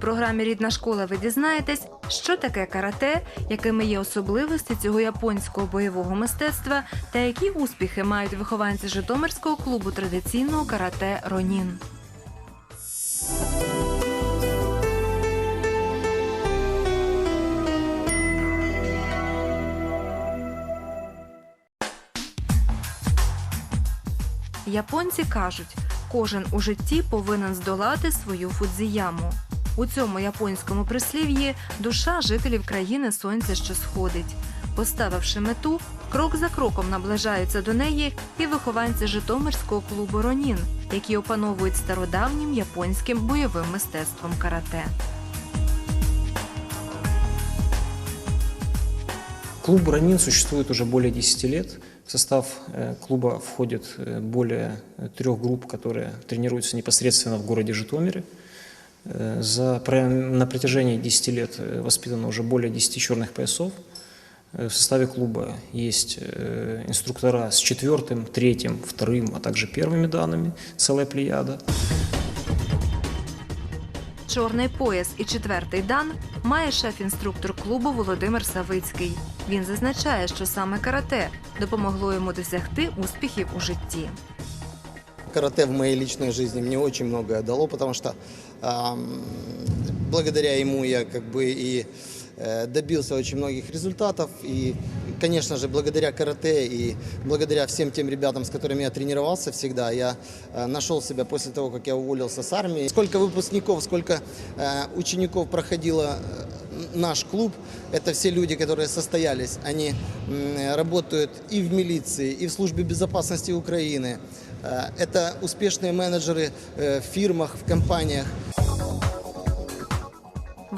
Програмі Рідна школа ви дізнаєтесь, що таке карате, якими є особливості цього японського бойового мистецтва та які успіхи мають вихованці Житомирського клубу традиційного карате Ронін. Японці кажуть, кожен у житті повинен здолати свою фудзіяму. У цьому японському прислів'ї душа жителів країни сонця, що сходить. Поставивши мету, крок за кроком наближаються до неї і вихованці Житомирського клубу Ронін, які опановують стародавнім японським бойовим мистецтвом карате. Клуб «Ранин» существует уже более 10 лет. В состав э, клуба входит э, более э, трех групп, которые тренируются непосредственно в городе Житомире. Э, За, про- на протяжении 10 лет э, воспитано уже более 10 черных поясов. Э, В составе клуба есть э, инструктора с четвертым, третьим, вторым, а также первыми данными, целая плеяда. Чорний пояс і четвертий дан має шеф-інструктор клубу Володимир Савицький. Він зазначає, що саме карате допомогло йому досягти успіхів у житті. Карате в моей личной жизни мне очень многое дало, потому что ам, благодаря ему я как бы и э, добился очень многих результатов. И, конечно же, благодаря карате и благодаря всем тем ребятам, с которыми я тренировался всегда, я э, нашел себя после того, как я уволился с армии. Сколько выпускников, сколько э, учеников проходило э, наш клуб, это все люди, которые состоялись. Они м, работают и в милиции, и в службе безопасности Украины. Э, Это успешные менеджеры э, в фирмах, в компаниях.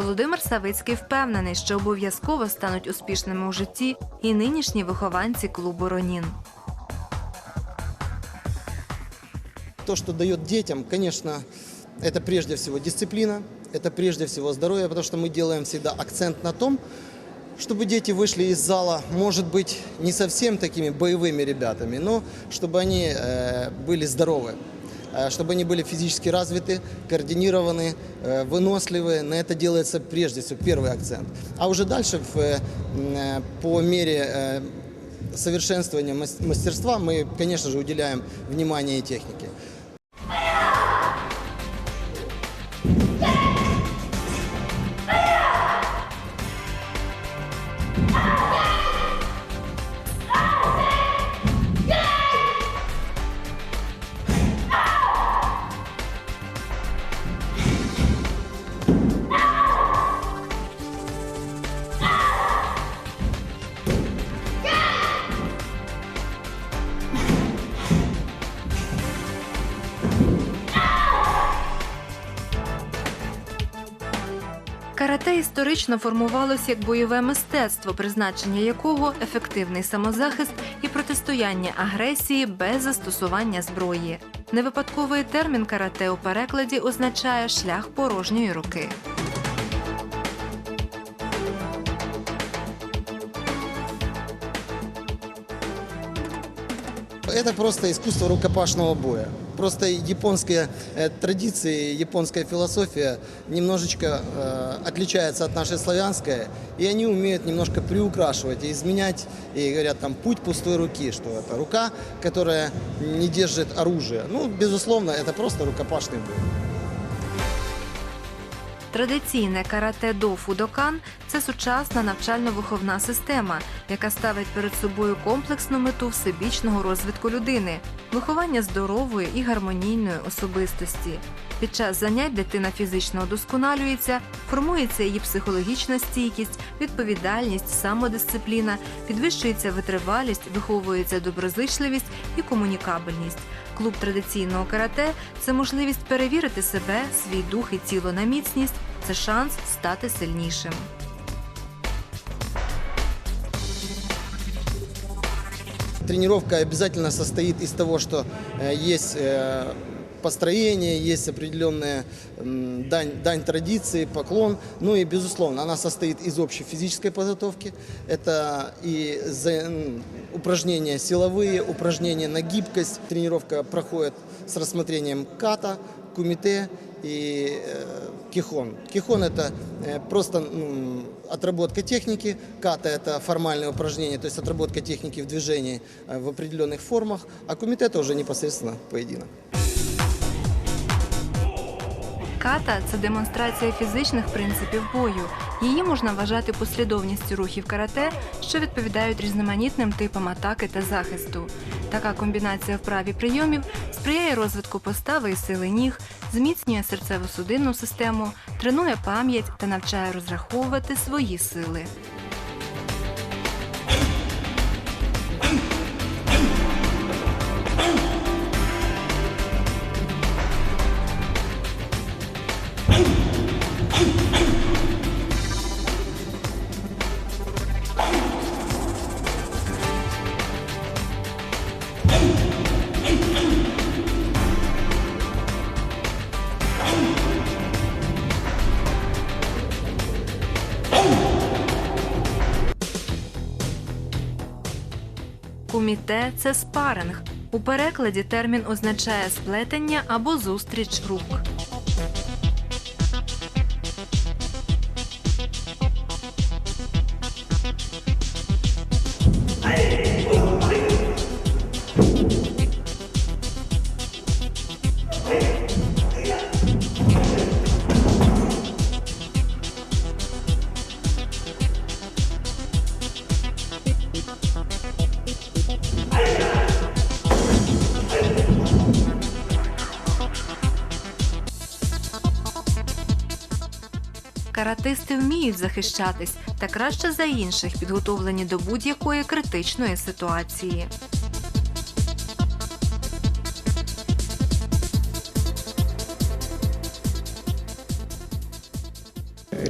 Володимир Савицький впевнений, що обов'язково стануть успішними у житті і нинішні вихованці клубу Ронін. То, что дает детям, конечно, это прежде всего дисциплина, это прежде всего здоровье, потому что мы делаем всегда акцент на том, чтобы дети вышли из зала, может быть, не совсем такими боевыми ребятами, но чтобы они э, были здоровы, э, чтобы они были физически развиты, координированы, э, выносливы. На это делается прежде всего первый акцент. А уже дальше в, э, м, э, по мере э, совершенствования мас- мастерства мы, конечно же, уделяем внимание и технике. Карате історично формувалось як бойове мистецтво, призначення якого ефективний самозахист і протистояння агресії без застосування зброї. Невипадковий термін карате у перекладі означає шлях порожньої руки. Это просто искусство рукопашного боя. Просто японские э, традиции, японская философия немножечко э, отличается от нашей славянской, и они умеют немножко приукрашивать и изменять, и говорят там путь пустой руки, что это рука, которая не держит оружие. Ну, безусловно, это просто рукопашный бой. Традиційне карате до Фудокан це сучасна навчально-виховна система, яка ставить перед собою комплексну мету всебічного розвитку людини, виховання здорової і гармонійної особистості. Під час занять дитина фізично удосконалюється, формується її психологічна стійкість, відповідальність, самодисципліна, підвищується витривалість, виховується доброзичливість і комунікабельність. Клуб традиційного карате це можливість перевірити себе, свій дух і тіло на міцність. Це шанс стати сильнішим. Тренировка обязательно состоит из того, что э, есть э, построение, есть определенная дань, дань традиции, поклон. Ну и, безусловно, она состоит из общей физической подготовки. Это и упражнения силовые, упражнения на гибкость. Тренировка проходит с рассмотрением ката, кумите и э, кихон. Кихон это э, просто отработка техники, ката это формальное упражнение, то есть отработка техники в движении э, в определенных формах, а кумите это уже непосредственно поединок. Ката це демонстрація фізичних принципів бою. Її можна вважати послідовністю рухів карате, що відповідають різноманітним типам атаки та захисту. Така комбінація вправ і прийомів сприяє розвитку постави і сили ніг, зміцнює серцево-судинну систему, тренує пам'ять та навчає розраховувати свої сили. Куміте це спаринг. У перекладі термін означає сплетення або зустріч рук. Каратисти вміють захищатись та краще за інших підготовлені до будь-якої критичної ситуації.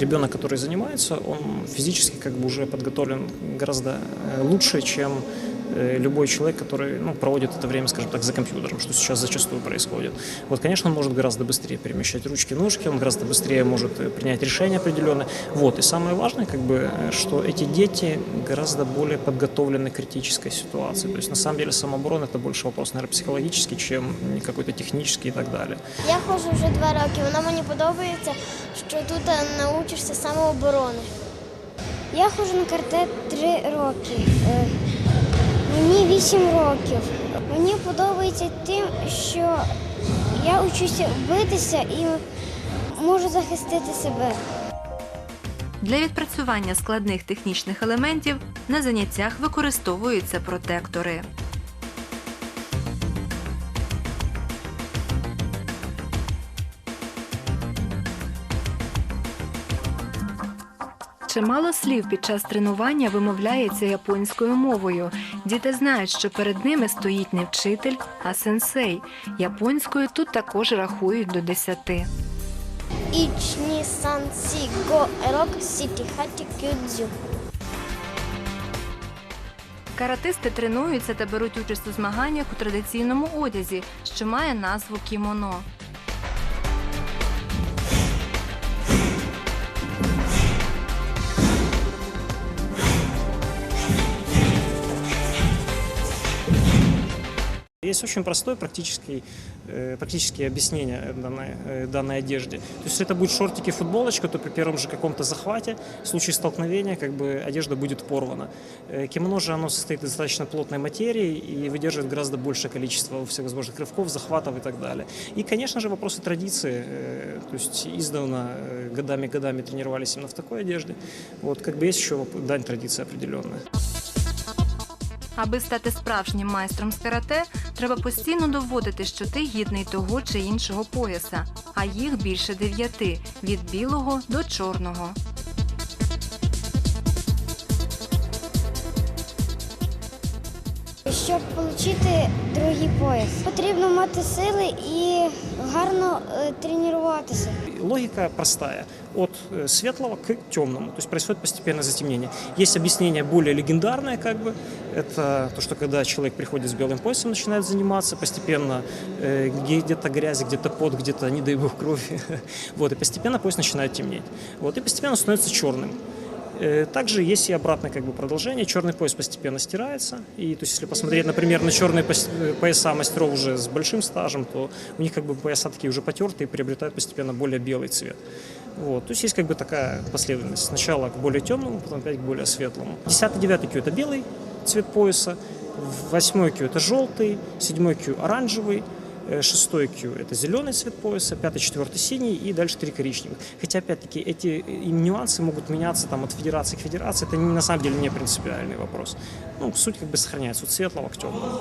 Ребенок, который занимается, он физически как бы уже подготовлен гораздо э, лучше, чем э, любой человек, который ну, проводит это время, скажем так, за компьютером, что сейчас зачастую происходит. Вот, конечно, он может гораздо быстрее перемещать ручки, ножки, он гораздо быстрее может э, принять решения определенные. Вот, и самое важное, как бы, э, что эти дети гораздо более подготовлены к критической ситуации. То есть, на самом деле, самооборона – это больше вопрос, наверное, психологический, чем какой-то технический и так далее. Я ходжу вже два роки. Воно мені подобається, що тут е, научишся самооборони. Я ходжу на карате три роки. Е, Мені вісім років. Мені подобається тим, що я учуся битися і можу захистити себе. Для відпрацювання складних технічних елементів на заняттях використовуються протектори. Чимало слів під час тренування вимовляється японською мовою. Діти знають, що перед ними стоїть не вчитель, а сенсей. Японською тут також рахують до десяти. Іч, ні, сан, сі, го, рок, сіті, хаті, кюдзю. Каратисти тренуються та беруть участь у змаганнях у традиційному одязі, що має назву кімоно. Есть очень простое практическое, э, практические объяснение данной, э, данной одежде. То есть, если это будут шортики, футболочка, то при первом же каком-то захвате, в случае столкновения, как бы одежда будет порвана. Э, Кимоно же оно состоит из достаточно плотной материи и выдерживает гораздо большее количество всевозможных рывков, захватов и так далее. И, конечно же, вопросы традиции. То есть, издавна годами-годами тренировались именно в такой одежде. Вот, как бы есть еще дань традиции определенная. Аби стати справжнім майстром з карате, треба постійно доводити, що ти гідний того чи іншого пояса, а їх більше дев'яти від білого до чорного. Щоб отримати другий пояс, потрібно мати сили і гарно е, тренуватися. Логика простая. От э, светлого к темному. То есть происходит постепенное затемнение. Есть объяснение более легендарное, как бы. Это то, что когда человек приходит с белым поясом, начинает заниматься, постепенно э, где-то грязи, где-то пот, где-то, не дай бог, крови. Вот, и постепенно пояс начинает темнеть. Вот, и постепенно становится черным. Э, Также есть и обратное как бы продолжение. Черный пояс постепенно стирается. И то есть, если посмотреть, например, на черные э, пояса мастеров уже с большим стажем, то у них как бы пояса такие уже потертые, приобретают постепенно более белый цвет. Вот. То есть есть как бы такая последовательность. Сначала к более темному, потом опять к более светлому. Десятый, девятый кью – это белый цвет пояса, восьмой кью – это желтый, седьмой кью – оранжевый, Э, Шестой Q – это зеленый цвет пояса, пятый, четвертый – синий и дальше три коричневых. Хотя, опять-таки, эти э, и нюансы могут меняться там, от федерации к федерации. Это не- на самом деле не принципиальный вопрос. Ну, суть как бы сохраняется от светлого к темному.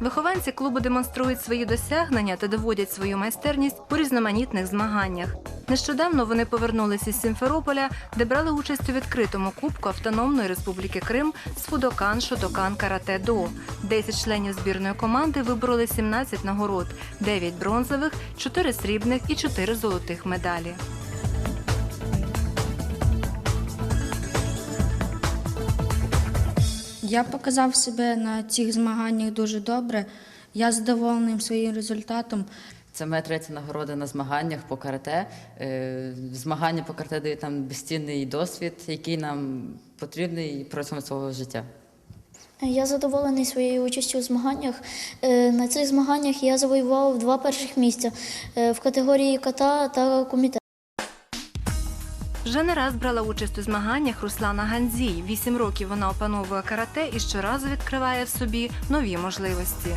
Вихованці клубу демонструють свої досягнення та доводять свою майстерність у різноманітних змаганнях. Нещодавно вони повернулися із Сімферополя, де брали участь у відкритому кубку Автономної Республіки Крим з Фудокан Шотокан Карате До. Десять членів збірної команди вибороли 17 нагород, 9 бронзових, 4 срібних і 4 золотих медалі. Я показав себе на цих змаганнях дуже добре. Я задоволений своїм результатом. Це моя третя нагорода на змаганнях по карате. Е, Змагання по карате дають нам безцінний досвід, який нам потрібний протягом свого життя. Я задоволений своєю участю у змаганнях. Е, На цих змаганнях я завоював два перших місця е, в категорії ката та комітет. Вже не раз брала участь у змаганнях Руслана Ганзій. Вісім років вона опановує карате і щоразу відкриває в собі нові можливості.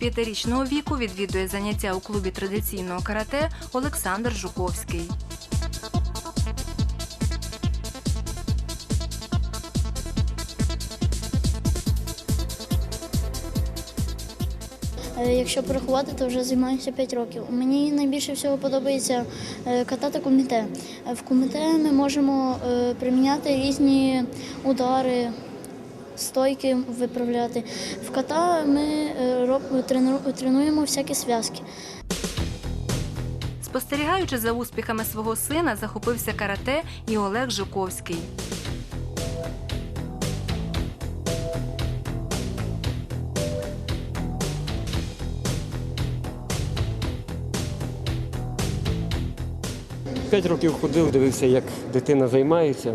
З п'ятирічного віку відвідує заняття у клубі традиційного карате Олександр Жуковський. Е, Якщо порахувати, то вже займаюся 5 років. Мені найбільше всього подобається е, ката коміте. Е, В коміте ми можемо приміняти різні удари, стойки виправляти. В ката ми е, роб- трену- тренуємо всякі зв'язки. Спостерігаючи за успіхами свого сина, захопився карате і Олег Жуковський. П'ять років ходив, дивився, як дитина займається.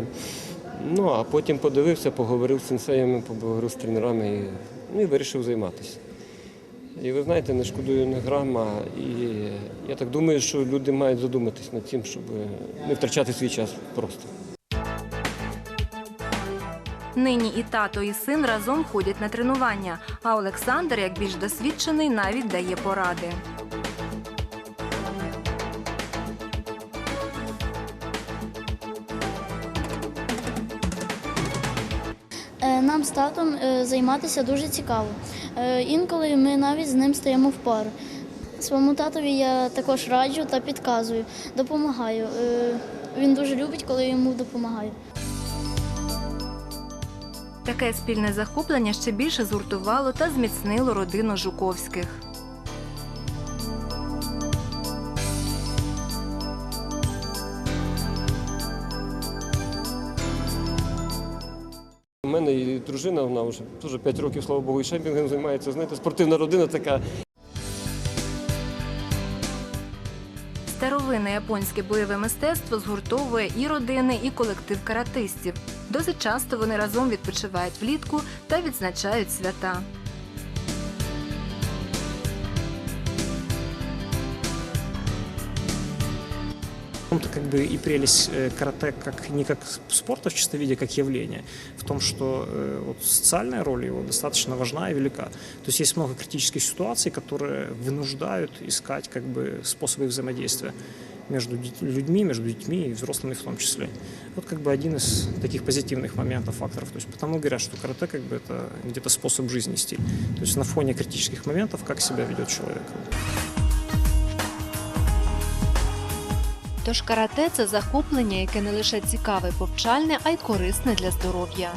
Ну, а потім подивився, поговорив з сенсеями, поговорив з тренерами і, ну, і вирішив займатися. І ви знаєте, не шкодую не грама. І я так думаю, що люди мають задуматись над тим, щоб не втрачати свій час просто. Нині і тато, і син разом ходять на тренування. А Олександр, як більш досвідчений, навіть дає поради. З татом е, займатися дуже цікаво. Е, Інколи ми навіть з ним стаємо в пару. Своєму татові я також раджу та підказую, допомагаю. Е, Він дуже любить, коли йому допомагаю. Таке спільне захоплення ще більше згуртувало та зміцнило родину Жуковських. Дружина, вона вже теж 5 років, слава Богу, і шемпінгом займається. Знаєте, спортивна родина така. Старовинне японське бойове мистецтво згуртовує і родини, і колектив каратистів. Досить часто вони разом відпочивають влітку та відзначають свята. В том-то как бы и прелесть э, карате как не как спорта в чистом виде, как явление, в том, что э, вот социальная роль его достаточно важна и велика. То есть есть много критических ситуаций, которые вынуждают искать как бы способы взаимодействия между людьми, между детьми и взрослыми в том числе. Вот как бы один из таких позитивных моментов, факторов. То есть потому говорят, что карате как бы это где-то способ жизни, стиль. То есть на фоне критических моментов, как себя ведет человек. Тож карате це захоплення, яке не лише цікаве, повчальне, а й корисне для здоров'я.